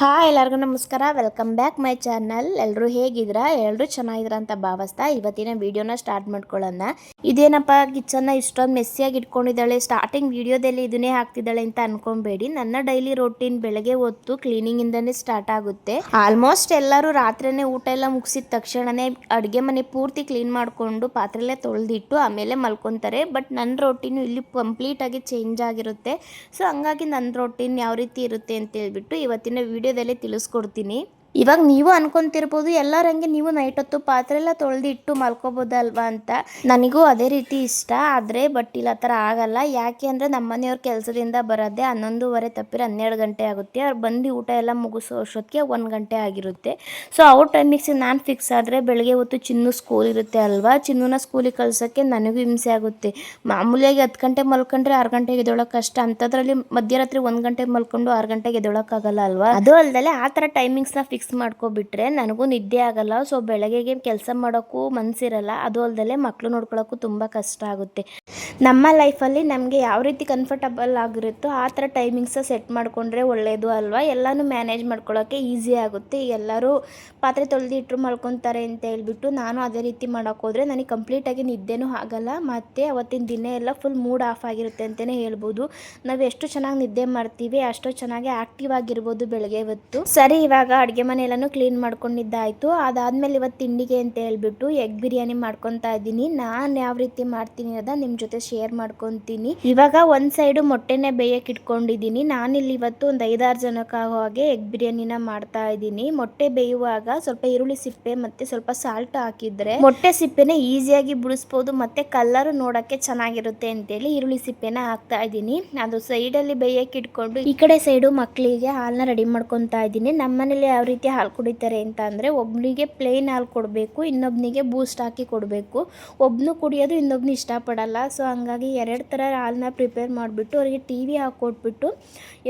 Hi ಎಲ್ಲರಿಗೂ ನಮಸ್ಕಾರ. Welcome back my channel ಎಲ್ಲರೂ ಹೇಗಿದ್ದೀರಾ ಎಲ್ಲರೂ ಚೆನ್ನಾಗಿದ್ರ ಅಂತ ಭಾವಿಸ್ತಾ ಇವತ್ತಿನ ವಿಡಿಯೋನ ಸ್ಟಾರ್ಟ್ ಮಾಡ್ಕೊಳ್ಳೋಣ. ಇದೇನಪ್ಪ, ಕಿಚನ್ನ ಇಷ್ಟೊಂದು ಮೆಸ್ಸಿಯಾಗಿ ಇಟ್ಕೊಂಡಿದ್ದಾಳೆ. ಸ್ಟಾರ್ಟಿಂಗ್ ವಿಡಿಯೋದಲ್ಲಿ ಇದನ್ನೇ ಹಾಕ್ತಿದ್ದಾಳೆ ಅಂತ ಅನ್ಕೊಬೇಡಿ. ನನ್ನ ಡೈಲಿ ರೊಟೀನ್ ಬೆಳಗ್ಗೆ ಹೊತ್ತು ಕ್ಲೀನಿಂಗ್ ಇಂದನೇ ಸ್ಟಾರ್ಟ್ ಆಗುತ್ತೆ. ಆಲ್ಮೋಸ್ಟ್ ಎಲ್ಲರೂ ರಾತ್ರಿನೇ ಊಟ ಎಲ್ಲ ಮುಗಿಸಿದ ತಕ್ಷಣನೇ ಅಡುಗೆ ಮನೆ ಪೂರ್ತಿ ಕ್ಲೀನ್ ಮಾಡಿಕೊಂಡು ಪಾತ್ರೆಲ್ಲೇ ತೊಳೆದಿಟ್ಟು ಆಮೇಲೆ ಮಲ್ಕೊತಾರೆ. ಬಟ್ ನನ್ನ ರೊಟೀನು ಇಲ್ಲಿ ಕಂಪ್ಲೀಟಾಗಿ ಚೇಂಜ್ ಆಗಿರುತ್ತೆ. ಸೊ ಹಂಗಾಗಿ ನನ್ನ ರೊಟೀನ್ ಯಾವ ರೀತಿ ಇರುತ್ತೆ ಅಂತ ಹೇಳ್ಬಿಟ್ಟು ಇವತ್ತಿನ ವಿಡಿಯೋದಲ್ಲಿ ತಿಳಿಸ್ಕೊಡ್ತೀನಿ ಇವಾಗ ನೀವು ಅನ್ಕೊಂತಿರ್ಬೋದು ಎಲ್ಲರಂಗೆ ನೀವು ನೈಟ್ ಹೊತ್ತು ಪಾತ್ರೆ ಎಲ್ಲ ತೊಳೆದಿಟ್ಟು ಮಲ್ಕೋಬೋದಲ್ವಾ ಅಂತ. ನನಗೂ ಅದೇ ರೀತಿ ಇಷ್ಟ, ಆದರೆ ಬಟ್ ಇಲ್ಲ ಥರ ಆಗಲ್ಲ. ಯಾಕೆ ಅಂದರೆ ನಮ್ಮ ಮನೆಯವ್ರ ಕೆಲಸದಿಂದ ಬರೋದೇ ಹನ್ನೊಂದುವರೆ ತಪ್ಪಿರ ಹನ್ನೆರಡು ಗಂಟೆ ಆಗುತ್ತೆ. ಅವ್ರು ಬಂದು ಊಟ ಎಲ್ಲ ಮುಗಿಸೋ ಅಷ್ಟೊತ್ತಿಗೆ ಒಂದು ಗಂಟೆ ಆಗಿರುತ್ತೆ. ಸೊ ಅವ್ರ ಟೈಮಿಗೆ ನಾನು ಫಿಕ್ಸ್ ಆದರೆ ಬೆಳಗ್ಗೆ ಹೊತ್ತು ಚಿನ್ನು ಸ್ಕೂಲ್ ಇರುತ್ತೆ ಅಲ್ವಾ? ಚಿನ್ನುನ ಸ್ಕೂಲಿಗೆ ಕಳ್ಸೋಕ್ಕೆ ನನಗೂ ಹಿಂಸೆ ಆಗುತ್ತೆ. ಮಾಮೂಲಿಯಾಗಿ ಹತ್ತು ಗಂಟೆ ಮಲ್ಕೊಂಡ್ರೆ ಆರು ಗಂಟೆಗೆ ಎದ್ದೊಳಕ್ಕೆ ಕಷ್ಟ. ಅಂಥದ್ರಲ್ಲಿ ಮಧ್ಯರಾತ್ರಿ ಒಂದು ಗಂಟೆಗೆ ಮಲ್ಕೊಂಡು ಆರು ಗಂಟೆಗೆ ಎದ್ದೋಳಕ್ಕಾಗಲ್ಲ ಅಲ್ವಾ? ಅದು ಅಲ್ಲದೆ ಆ ಥರ ಟೈಮಿಂಗ್ಸ್ನ ಫಿಕ್ಸ್ ಮಾಡ್ಕೊಬಿಟ್ರೆ ನನಗೂ ನಿದ್ದೆ ಆಗಲ್ಲ. ಸೊ ಬೆಳಗ್ಗೆಗೆ ಕೆಲಸ ಮಾಡೋಕ್ಕೂ ಮನಸ್ಸಿರಲ್ಲ ಅದು ಅಲ್ಲದೆ ಮಕ್ಕಳು ನೋಡ್ಕೊಳ್ಳೋಕ್ಕೂ ತುಂಬ ಕಷ್ಟ ಆಗುತ್ತೆ. ನಮ್ಮ ಲೈಫಲ್ಲಿ ನಮಗೆ ಯಾವ ರೀತಿ ಕಂಫರ್ಟಬಲ್ ಆಗಿರುತ್ತೋ ಆ ಥರ ಟೈಮಿಂಗ್ಸ ಸೆಟ್ ಮಾಡಿಕೊಂಡ್ರೆ ಒಳ್ಳೆಯದು ಅಲ್ವಾ? ಎಲ್ಲನೂ ಮ್ಯಾನೇಜ್ ಮಾಡ್ಕೊಳ್ಳೋಕ್ಕೆ ಈಸಿ ಆಗುತ್ತೆ. ಎಲ್ಲರೂ ಪಾತ್ರೆ ತೊಳೆದಿಟ್ರು ಮಲ್ಕೊತಾರೆ ಅಂತ ಹೇಳ್ಬಿಟ್ಟು ನಾನು ಅದೇ ರೀತಿ ಮಾಡೋಕೆ ಹೋದರೆ ನನಗೆ ಕಂಪ್ಲೀಟಾಗಿ ನಿದ್ದೆನೂ ಆಗಲ್ಲ. ಮತ್ತು ಅವತ್ತಿನ ದಿನ ಎಲ್ಲ ಫುಲ್ ಮೂಡ್ ಆಫ್ ಆಗಿರುತ್ತೆ ಅಂತಲೇ ಹೇಳ್ಬೋದು. ನಾವು ಎಷ್ಟು ಚೆನ್ನಾಗಿ ನಿದ್ದೆ ಮಾಡ್ತೀವಿ, ಅಷ್ಟು ಚೆನ್ನಾಗಿ ಆಕ್ಟಿವ್ ಆಗಿರ್ಬೋದು ಬೆಳಗ್ಗೆ ಹೊತ್ತು. ಸರಿ, ಇವಾಗ ಅಡುಗೆ ಮನೆ ಎಲ್ಲನೂ ಕ್ಲೀನ್ ಮಾಡ್ಕೊಂಡಿದ್ದಾಯಿತು. ಅದಾದಮೇಲೆ ಇವತ್ತು ತಿಂಡಿಗೆ ಅಂತ ಹೇಳ್ಬಿಟ್ಟು ಎಗ್ ಬಿರಿಯಾನಿ ಮಾಡ್ಕೊತಾ ಇದ್ದೀನಿ. ನಾನು ಯಾವ ರೀತಿ ಮಾಡ್ತೀನಿ ಅದ ನಿಮ್ಮ ಜೊತೆ ಶೇರ್ ಮಾಡ್ಕೊತೀನಿ. ಇವಾಗ ಒಂದು ಸೈಡು ಮೊಟ್ಟೆನೇ ಬೇಯಕ್ಕೆ ಇಟ್ಕೊಂಡಿದ್ದೀನಿ. ನಾನಿಲ್ಲಿ ಇವತ್ತು ಒಂದು ಐದಾರು ಜನಕ್ಕಾಗೋ ಹಾಗೆ ಎಗ್ ಬಿರಿಯಾನಿನ ಮಾಡ್ತಾ ಇದ್ದೀನಿ. ಮೊಟ್ಟೆ ಬೇಯುವಾಗ ಸ್ವಲ್ಪ ಈರುಳ್ಳಿ ಸಿಪ್ಪೆ ಮತ್ತೆ ಸ್ವಲ್ಪ ಸಾಲ್ಟ್ ಹಾಕಿದ್ರೆ ಮೊಟ್ಟೆ ಸಿಪ್ಪೆನ ಈಸಿಯಾಗಿ ಬಿಡಿಸ್ಬೋದು. ಮತ್ತೆ ಕಲರ್ ನೋಡಕ್ಕೆ ಚೆನ್ನಾಗಿರುತ್ತೆ ಅಂತೇಳಿ ಈರುಳ್ಳಿ ಸಿಪ್ಪೆನ ಹಾಕ್ತಾ ಇದ್ದೀನಿ. ಅದು ಸೈಡಲ್ಲಿ ಬೇಯಕ್ಕೆ ಇಟ್ಕೊಂಡು ಈ ಕಡೆ ಸೈಡು ಮಕ್ಕಳಿಗೆ ಹಾಲನ್ನ ರೆಡಿ ಮಾಡ್ಕೊತಾ ಇದ್ದೀನಿ. ನಮ್ಮನೇಲಿ ಯಾವ ರೀತಿ ಹಾಲು ಕುಡಿತಾರೆ ಅಂತ ಅಂದರೆ ಒಬ್ಬನಿಗೆ ಪ್ಲೇನ್ ಹಾಲು ಕೊಡಬೇಕು ಇನ್ನೊಬ್ಬನಿಗೆ ಬೂಸ್ಟ್ ಹಾಕಿ ಕೊಡಬೇಕು. ಒಬ್ಬನು ಕುಡಿಯೋದು ಇನ್ನೊಬ್ನು ಇಷ್ಟಪಡಲ್ಲ. ಸೊ ಹಂಗಾಗಿ ಎರಡು ಥರ ಹಾಲನ್ನ ಪ್ರಿಪೇರ್ ಮಾಡಿಬಿಟ್ಟು ಅವರಿಗೆ ಟಿ ವಿ ಹಾಕ್ಕೊಟ್ಬಿಟ್ಟು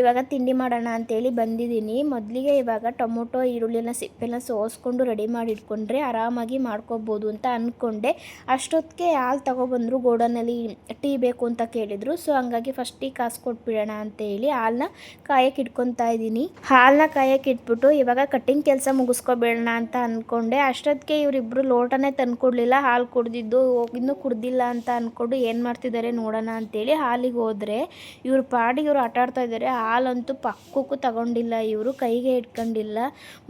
ಇವಾಗ ತಿಂಡಿ ಮಾಡೋಣ ಅಂತೇಳಿ ಬಂದಿದ್ದೀನಿ. ಮೊದಲಿಗೆ ಇವಾಗ ಟೊಮೊಟೊ ಈರುಳ್ಳಿನ ಸಿಪ್ಪೆನ ಸೋಸ್ಕೊಂಡು ರೆಡಿ ಮಾಡಿ ಇಟ್ಕೊಂಡ್ರೆ ಆರಾಮಾಗಿ ಮಾಡ್ಕೋಬೋದು ಅಂತ ಅಂದ್ಕೊಂಡೆ ಅಷ್ಟೊತ್ತಿಗೆ ಹಾಲು ತಗೊಬಂದರು ಗೋಡನಲ್ಲಿ ಟೀ ಬೇಕು ಅಂತ ಕೇಳಿದರು. ಸೊ ಹಂಗಾಗಿ ಫಸ್ಟ್ ಟೀ ಕಾಸು ಕೊಟ್ಬಿಡೋಣ ಅಂತ ಹೇಳಿ ಹಾಲನ್ನ ಕಾಯಕ್ಕೆ ಇಟ್ಕೊತಾ ಇದ್ದೀನಿ. ಹಾಲನ್ನ ಕಾಯಕ್ಕೆ ಇಟ್ಬಿಟ್ಟು ಇವಾಗ ಕಟ್ಟಿಂಗ್ ಕೆಲಸ ಮುಗಿಸ್ಕೊಬೇಡೋಣ ಅಂತ ಅಂದ್ಕೊಂಡೆ ಅಷ್ಟೊತ್ತಿಗೆ ಇವರಿಬ್ಬರು ಲೋಟನೇ ತಂದುಕೊಡ್ಲಿಲ್ಲ. ಹಾಲು ಕುಡ್ದಿದ್ದು ಇನ್ನೂ ಕುಡ್ದಿಲ್ಲ ಅಂತ ಅಂದ್ಕೊಂಡು ಏನು ಮಾಡ್ತಿದ್ದಾರೆ ನೋಡೋಣ ಅಂತೇಳಿ ಹಾಲಿಗೆ ಹೋದರೆ ಇವ್ರ ಪಾಡಿಗೆ ಇವರು ಆಟ ಆಡ್ತಾ ಇದ್ದಾರೆ ಹಾಲಂತೂ ಪಕ್ಕಕ್ಕೂ ತಗೊಂಡಿಲ್ಲ ಇವರು, ಕೈಗೆ ಇಟ್ಕೊಂಡಿಲ್ಲ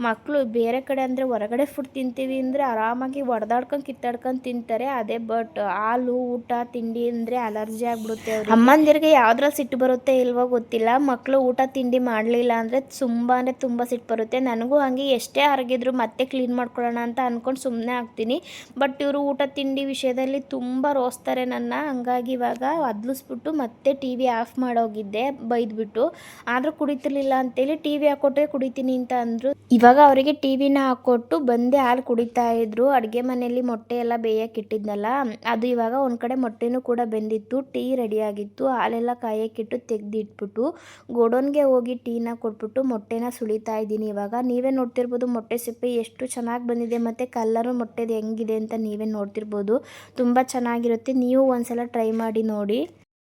ಮಕ್ಕಳು ಬೇರೆ ಕಡೆ ಅಂದರೆ ಹೊರಗಡೆ ಫುಡ್ ತಿಂತೀವಿ ಅಂದರೆ ಆರಾಮಾಗಿ ಹೊಡೆದಾಡ್ಕೊಂಡು ಕಿತ್ತಾಡ್ಕೊಂಡು ತಿಂತಾರೆ. ಅದೇ ಬಟ್ ಹಾಲು, ಊಟ, ತಿಂಡಿ ಅಂದರೆ ಅಲರ್ಜಿ ಆಗ್ಬಿಡುತ್ತೆ ಅವರು ಅಮ್ಮಂದಿರಿಗೆ ಯಾವ್ದ್ರಲ್ಲಿ ಸಿಟ್ಟು ಬರುತ್ತೆ ಇಲ್ವೋ ಗೊತ್ತಿಲ್ಲ. ಮಕ್ಕಳು ಊಟ, ತಿಂಡಿ ಮಾಡಲಿಲ್ಲ ಅಂದರೆ ತುಂಬ ಅಂದರೆ ತುಂಬ ಸಿಟ್ಟು ಬರುತ್ತೆ. ನನಗೂ ಹಾಗೆ ಎಷ್ಟೇ ಹರಗಿದ್ರು ಮತ್ತೆ ಕ್ಲೀನ್ ಮಾಡ್ಕೊಳ್ಳೋಣ ಅಂತ ಅಂದ್ಕೊಂಡು ಸುಮ್ಮನೆ ಆಗ್ತೀನಿ. ಬಟ್ ಇವರು ಊಟ ತಿಂಡಿ ವಿಷಯದಲ್ಲಿ ತುಂಬ ರೋಸ್ತಾರೆ ನನ್ನ. ಹಂಗಾಗಿ ಇವಾಗ ಅದ್ಲಿಸ್ಬಿಟ್ಟು ಮತ್ತೆ ಟಿ ವಿ ಆಫ್ ಮಾಡೋಗಿದ್ದೆ, ಬೈದ್ಬಿಟ್ಟು. ಆದರೂ ಕುಡಿತಿರ್ಲಿಲ್ಲ ಅಂತೇಳಿ ಟಿ ವಿ ಹಾಕೊಟ್ರೆ ಕುಡಿತೀನಿ ಅಂತ ಅಂದರು. ಇವಾಗ ಅವರಿಗೆ ಟಿ ವಿನ ಹಾಕ್ಕೊಟ್ಟು ಬಂದೇ ಹಾಲು ಕುಡಿತಾ ಇದ್ರು. ಅಡುಗೆ ಮನೆಯಲ್ಲಿ ಮೊಟ್ಟೆ ಎಲ್ಲ ಬೇಯಕ್ಕೆ ಇಟ್ಟಿದ್ನಲ್ಲ, ಅದು ಇವಾಗ ಒಂದು ಕಡೆ ಮೊಟ್ಟೆನೂ ಕೂಡ ಬೆಂದಿತ್ತು. ಟೀ ರೆಡಿಯಾಗಿತ್ತು ಹಾಲೆಲ್ಲ ಕಾಯಕ್ಕಿಟ್ಟು ತೆಗೆದಿಟ್ಬಿಟ್ಟು, ಗೋಡೌನ್ಗೆ ಹೋಗಿ ಟೀನ ಕೊಟ್ಬಿಟ್ಟು ಮೊಟ್ಟೆನ ಸುಳಿತಾ ಇದ್ದೀನಿ ಇವಾಗ. ನೀವೇ ನೋಡ್ತಿರ್ಬೋದು, ಮೊಟ್ಟೆ ಸಿಪ್ಪೆ ಎಷ್ಟು ಚೆನ್ನಾಗಿ ಬಂದಿದೆ ಮತ್ತು ಕಲ್ಲರು ಮೊಟ್ಟೆದು ಹೆಂಗಿದೆ ಅಂತ ನೀವೇ ನೋಡ್ತಿರ್ಬೋದು. ತುಂಬ ಚೆನ್ನಾಗಿರುತ್ತೆ, ನೀವು ಒಂದ್ಸಲ ಟ್ರೈ ಮಾಡಿ ನೋಡಿ.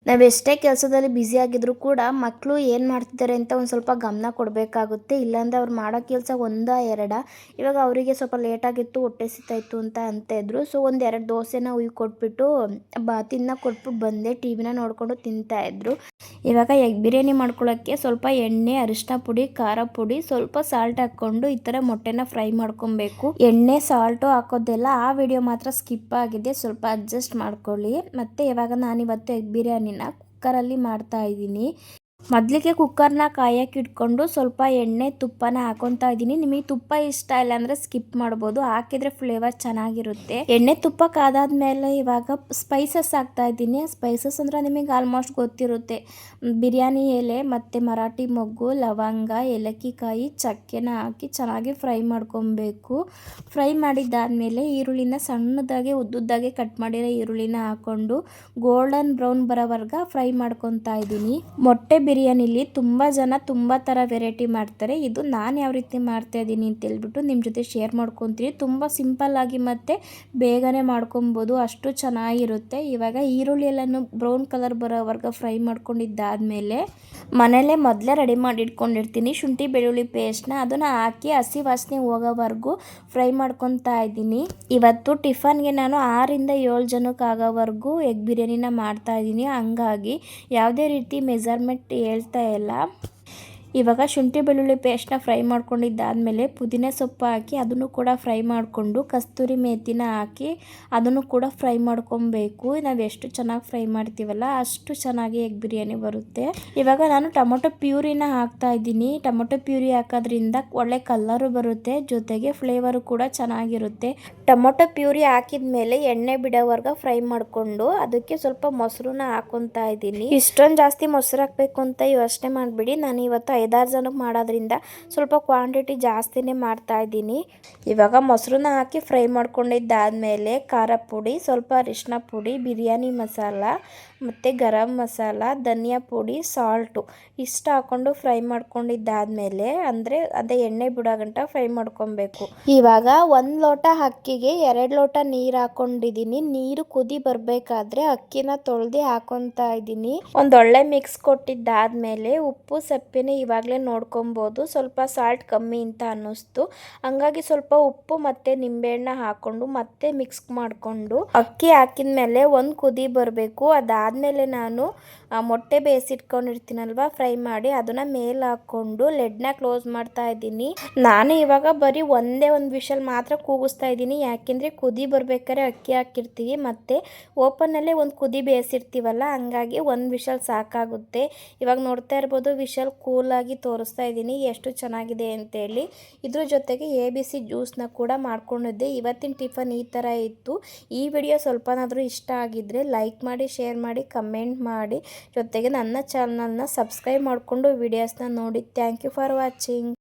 ನಾವು ಎಷ್ಟೇ ಕೆಲಸದಲ್ಲಿ ಬ್ಯುಸಿ ಆಗಿದ್ರು ಕೂಡ ಮಕ್ಕಳು ಏನು ಮಾಡ್ತಿದ್ದಾರೆ ಅಂತ ಒಂದು ಸ್ವಲ್ಪ ಗಮನ ಕೊಡಬೇಕಾಗುತ್ತೆ. ಇಲ್ಲಾಂದರೆ ಅವ್ರು ಮಾಡೋ ಕೆಲಸ ಒಂದ ಎರಡ. ಇವಾಗ ಅವರಿಗೆ ಸ್ವಲ್ಪ ಲೇಟಾಗಿತ್ತು ಹೊಟ್ಟೆ ಸಿತಾಯಿತ್ತು ಅಂತ ಅಂತ ಇದ್ರು. ಸೊ ಒಂದು ಎರಡು ದೋಸೆನ ಉಯ್ ಕೊಟ್ಬಿಟ್ಟು ಬಾ ತಿನ್ನಕ್ಕೆ ಕೊಟ್ಬಿಟ್ಟು ಬಂದೆ. ಟಿ ವಿನ ನೋಡಿಕೊಂಡು ತಿಂತಾಯಿದ್ರು ಇವಾಗ ಎಗ್ ಬಿರಿಯಾನಿ ಮಾಡ್ಕೊಳ್ಳೋಕ್ಕೆ ಸ್ವಲ್ಪ ಎಣ್ಣೆ ಅರಿಶಿನ ಪುಡಿ, ಖಾರ ಪುಡಿ, ಸ್ವಲ್ಪ ಸಾಲ್ಟ್ ಹಾಕ್ಕೊಂಡು ಈ ಥರ ಮೊಟ್ಟೆನ ಫ್ರೈ ಮಾಡ್ಕೊಬೇಕು. ಎಣ್ಣೆ ಸಾಲ್ಟು ಹಾಕೋದೆಲ್ಲ ಆ ವಿಡಿಯೋ ಮಾತ್ರ ಸ್ಕಿಪ್ ಆಗಿದೆ. ಸ್ವಲ್ಪ ಅಡ್ಜಸ್ಟ್ ಮಾಡ್ಕೊಳ್ಳಿ. ಮತ್ತು ಇವಾಗ ನಾನಿವತ್ತು ಎಗ್ ಬಿರಿಯಾನಿನ ಕುಕ್ಕರಲ್ಲಿ ಮಾಡ್ತಾ ಇದ್ದೀನಿ. ಮೊದಲಿಗೆ ಕುಕ್ಕರ್ನ ಕಾಯಕ್ಕೆ ಇಟ್ಕೊಂಡು ಸ್ವಲ್ಪ ಎಣ್ಣೆ ತುಪ್ಪನ ಹಾಕೊತಾ ಇದ್ದೀನಿ. ನಿಮಗೆ ತುಪ್ಪ ಇಷ್ಟ ಇಲ್ಲ ಅಂದರೆ ಸ್ಕಿಪ್ ಮಾಡ್ಬೋದು. ಹಾಕಿದ್ರೆ ಫ್ಲೇವರ್ ಚೆನ್ನಾಗಿರುತ್ತೆ. ಎಣ್ಣೆ ತುಪ್ಪ ಕಾದಾದ್ಮೇಲೆ ಇವಾಗ ಸ್ಪೈಸಸ್ ಹಾಕ್ತಾ ಇದ್ದೀನಿ. ಸ್ಪೈಸಸ್ ಅಂದರೆ ನಿಮಗೆ ಆಲ್ಮೋಸ್ಟ್ ಗೊತ್ತಿರುತ್ತೆ. ಬಿರಿಯಾನಿ ಎಲೆ, ಮತ್ತು ಮರಾಠಿ ಮೊಗ್ಗು, ಲವಂಗ, ಏಲಕ್ಕಿಕಾಯಿ, ಚಕ್ಕೆನ ಹಾಕಿ ಚೆನ್ನಾಗಿ ಫ್ರೈ ಮಾಡ್ಕೊಬೇಕು ಫ್ರೈ ಮಾಡಿದ್ದಾದಮೇಲೆ ಈರುಳ್ಳಿನ ಸಣ್ಣದಾಗಿ, ಉದ್ದುದ್ದಾಗಿ ಕಟ್ ಮಾಡಿರೋ ಈರುಳ್ಳಿನ ಹಾಕ್ಕೊಂಡು ಗೋಲ್ಡನ್ ಬ್ರೌನ್ ಬರೋವರ್ಗ ಫ್ರೈ ಮಾಡ್ಕೊತಾ ಇದ್ದೀನಿ. ಮೊಟ್ಟೆ ಬಿರಿಯಾನಿಲಿ ತುಂಬ ಜನ ತುಂಬ ಥರ ವೆರೈಟಿ ಮಾಡ್ತಾರೆ. ಇದು ನಾನು ಯಾವ ರೀತಿ ಮಾಡ್ತಾ ಇದ್ದೀನಿ ಅಂತ ಹೇಳ್ಬಿಟ್ಟು ನಿಮ್ಮ ಜೊತೆ ಶೇರ್ ಮಾಡ್ಕೊತೀನಿ. ತುಂಬ ಸಿಂಪಲ್ಲಾಗಿ ಮತ್ತು ಬೇಗನೆ ಮಾಡ್ಕೊಬೋದು. ಅಷ್ಟು ಚೆನ್ನಾಗಿರುತ್ತೆ. ಇವಾಗ ಈರುಳ್ಳಿ ಎಲ್ಲನೂ ಬ್ರೌನ್ ಕಲರ್ ಬರೋವರೆಗೆ ಫ್ರೈ ಮಾಡ್ಕೊಂಡಿದ್ದಾದಮೇಲೆ ಮನೇಲೇ ಮೊದಲೇ ರೆಡಿ ಮಾಡಿ ಇಟ್ಕೊಂಡಿರ್ತೀನಿ ಶುಂಠಿ, ಬೆಳ್ಳುಳ್ಳಿ ಪೇಸ್ಟ್ನ ಅದನ್ನು ಹಾಕಿ ಹಸಿ ವಾಸನೆ ಹೋಗೋವರೆಗೂ ಫ್ರೈ ಮಾಡ್ಕೊತಾ ಇದ್ದೀನಿ ಇವತ್ತು ಟಿಫನ್ಗೆ ನಾನು ಆರಿಂದ ಏಳು ಜನಕ್ಕೆ ಆಗೋವರೆಗೂ ಎಗ್ ಬಿರಿಯಾನಿನ ಮಾಡ್ತಾ ಇದ್ದೀನಿ ಹಂಗಾಗಿ ಯಾವುದೇ ರೀತಿ ಮೆಜರ್ಮೆಂಟ್ ಹೇಳ್ತಾ ಇಲ್ಲ ಇವಾಗ ಶುಂಠಿ ಬೆಳ್ಳುಳ್ಳಿ ಪೇಸ್ಟ್ನ ಫ್ರೈ ಮಾಡ್ಕೊಂಡಿದ್ದಾದಮೇಲೆ ಪುದೀನ ಸೊಪ್ಪು ಹಾಕಿ ಅದನ್ನು ಕೂಡ ಫ್ರೈ ಮಾಡಿಕೊಂಡು ಕಸ್ತೂರಿ ಮೇಥಿನ ಹಾಕಿ ಅದನ್ನು ಕೂಡ ಫ್ರೈ ಮಾಡ್ಕೊಬೇಕು. ನಾವು ಎಷ್ಟು ಚೆನ್ನಾಗಿ ಫ್ರೈ ಮಾಡ್ತೀವಲ್ಲ ಅಷ್ಟು ಚೆನ್ನಾಗಿ ಎಗ್ ಬಿರಿಯಾನಿ ಬರುತ್ತೆ. ಇವಾಗ ನಾನು ಟೊಮೊಟೊ ಪ್ಯೂರಿನ ಹಾಕ್ತಾ ಇದ್ದೀನಿ. ಟೊಮೊಟೊ ಪ್ಯೂರಿ ಹಾಕೋದ್ರಿಂದ ಒಳ್ಳೆ ಕಲ್ಲರು ಬರುತ್ತೆ, ಜೊತೆಗೆ ಫ್ಲೇವರು ಕೂಡ ಚೆನ್ನಾಗಿರುತ್ತೆ. ಟೊಮೊಟೊ ಪ್ಯೂರಿ ಹಾಕಿದ ಮೇಲೆ ಎಣ್ಣೆ ಬಿಡೋವರ್ಗ ಫ್ರೈ ಮಾಡಿಕೊಂಡು ಅದಕ್ಕೆ ಸ್ವಲ್ಪ ಮೊಸರನ್ನ ಹಾಕೊತಾ ಇದ್ದೀನಿ. ಇಷ್ಟೊಂದು ಜಾಸ್ತಿ ಮೊಸರು ಹಾಕಬೇಕು ಅಂತ ಯೋಚನೆ ಮಾಡಿಬಿಡಿ. ನಾನು ಇವತ್ತು ಐದಾರು ಜನಕ್ಕೆ ಮಾಡೋದ್ರಿಂದ ಸ್ವಲ್ಪ ಕ್ವಾಂಟಿಟಿ ಜಾಸ್ತಿನೇ ಮಾಡ್ತಾ ಇದ್ದೀನಿ. ಇವಾಗ ಮೊಸರನ್ನ ಹಾಕಿ ಫ್ರೈ ಮಾಡ್ಕೊಂಡಿದ್ದಾದಮೇಲೆ ಖಾರ ಪುಡಿ, ಸ್ವಲ್ಪ ಅರಿಶಿನ ಪುಡಿ, ಬಿರಿಯಾನಿ ಮಸಾಲ ಮತ್ತು ಗರಂ ಮಸಾಲ, ಧನಿಯಾ ಪುಡಿ ಸಾಲ್ಟು ಇಷ್ಟು ಹಾಕ್ಕೊಂಡು ಫ್ರೈ ಮಾಡ್ಕೊಂಡಿದ್ದಾದಮೇಲೆ ಅಂದರೆ ಅದೇ ಎಣ್ಣೆ ಬಿಡೋ ಗಂಟ ಫ್ರೈ ಮಾಡ್ಕೊಬೇಕು. ಇವಾಗ ಒಂದು ಲೋಟ ಅಕ್ಕಿಗೆ ಎರಡು ಲೋಟ ನೀರು ಹಾಕೊಂಡಿದ್ದೀನಿ ನೀರು ಕುದಿ ಬರಬೇಕಾದ್ರೆ ಅಕ್ಕಿನ ತೊಳೆದು ಹಾಕೊತಾ ಇದ್ದೀನಿ ಒಂದೊಳ್ಳೆ ಮಿಕ್ಸ್ ಕೊಟ್ಟಿದ್ದಾದಮೇಲೆ ಉಪ್ಪು, ಸಪ್ಪಿನ ಇವಾಗಲೇ ನೋಡ್ಕೊಬೋದು. ಸ್ವಲ್ಪ ಸಾಲ್ಟ್ ಕಮ್ಮಿ ಅಂತ ಅನ್ನಿಸ್ತು. ಹಂಗಾಗಿ ಸ್ವಲ್ಪ ಉಪ್ಪು ಮತ್ತು ನಿಂಬೆಹಣ್ಣ ಹಾಕ್ಕೊಂಡು ಮತ್ತೆ ಮಿಕ್ಸ್ ಮಾಡಿಕೊಂಡು ಅಕ್ಕಿ ಹಾಕಿದ ಮೇಲೆ ಒಂದು ಕುದಿ ಬರಬೇಕು. ಅದಾದಮೇಲೆ ನಾನು ಮೊಟ್ಟೆ ಬೇಯಿಸಿಟ್ಕೊಂಡಿರ್ತೀನಲ್ವ, ಫ್ರೈ ಮಾಡಿ ಅದನ್ನು ಮೇಲೆ ಹಾಕ್ಕೊಂಡು ಲೆಡ್ನ ಕ್ಲೋಸ್ ಮಾಡ್ತಾ ಇದ್ದೀನಿ. ನಾನು ಇವಾಗ ಬರೀ ಒಂದೇ ಒಂದು ವಿಷಲ್ ಮಾತ್ರ ಕೂಗಿಸ್ತಾ ಇದ್ದೀನಿ. ಯಾಕೆಂದರೆ ಕುದಿ ಬರ್ಬೇಕಾದ್ರೆ ಅಕ್ಕಿ ಹಾಕಿರ್ತೀವಿ, ಮತ್ತು ಓಪನಲ್ಲೇ ಒಂದು ಕುದಿ ಬೇಯಿಸಿರ್ತೀವಲ್ಲ, ಹಂಗಾಗಿ ಒಂದು ವಿಷಲ್ ಸಾಕಾಗುತ್ತೆ. ಇವಾಗ ನೋಡ್ತಾ ಇರ್ಬೋದು, ವಿಷಲ್ ಕೂಲಾಗಿ ತೋರಿಸ್ತಾ ಇದ್ದೀನಿ, ಎಷ್ಟು ಚೆನ್ನಾಗಿದೆ ಅಂತೇಳಿ. ಇದ್ರ ಜೊತೆಗೆ ಎ ಬಿ ಸಿ ಜ್ಯೂಸ್ನ ಕೂಡ ಮಾಡ್ಕೊಂಡಿದ್ದೆ. ಇವತ್ತಿನ ಟಿಫನ್ ಈ ಥರ ಇತ್ತು. ಈ ವಿಡಿಯೋ ಸ್ವಲ್ಪನಾದರೂ ಇಷ್ಟ ಆಗಿದ್ದರೆ ಲೈಕ್ ಮಾಡಿ, ಶೇರ್ ಮಾಡಿ ಕಮೆಂಟ್ ಮಾಡಿ. ಜೊತೆಗೆ ನನ್ನ ಚಾನಲ್ನ ಸಬ್ಸ್ಕ್ರೈಬ್ ಮಾಡಿಕೊಂಡು ವಿಡಿಯೋಸ್ನ ನೋಡಿ. Thank you for watching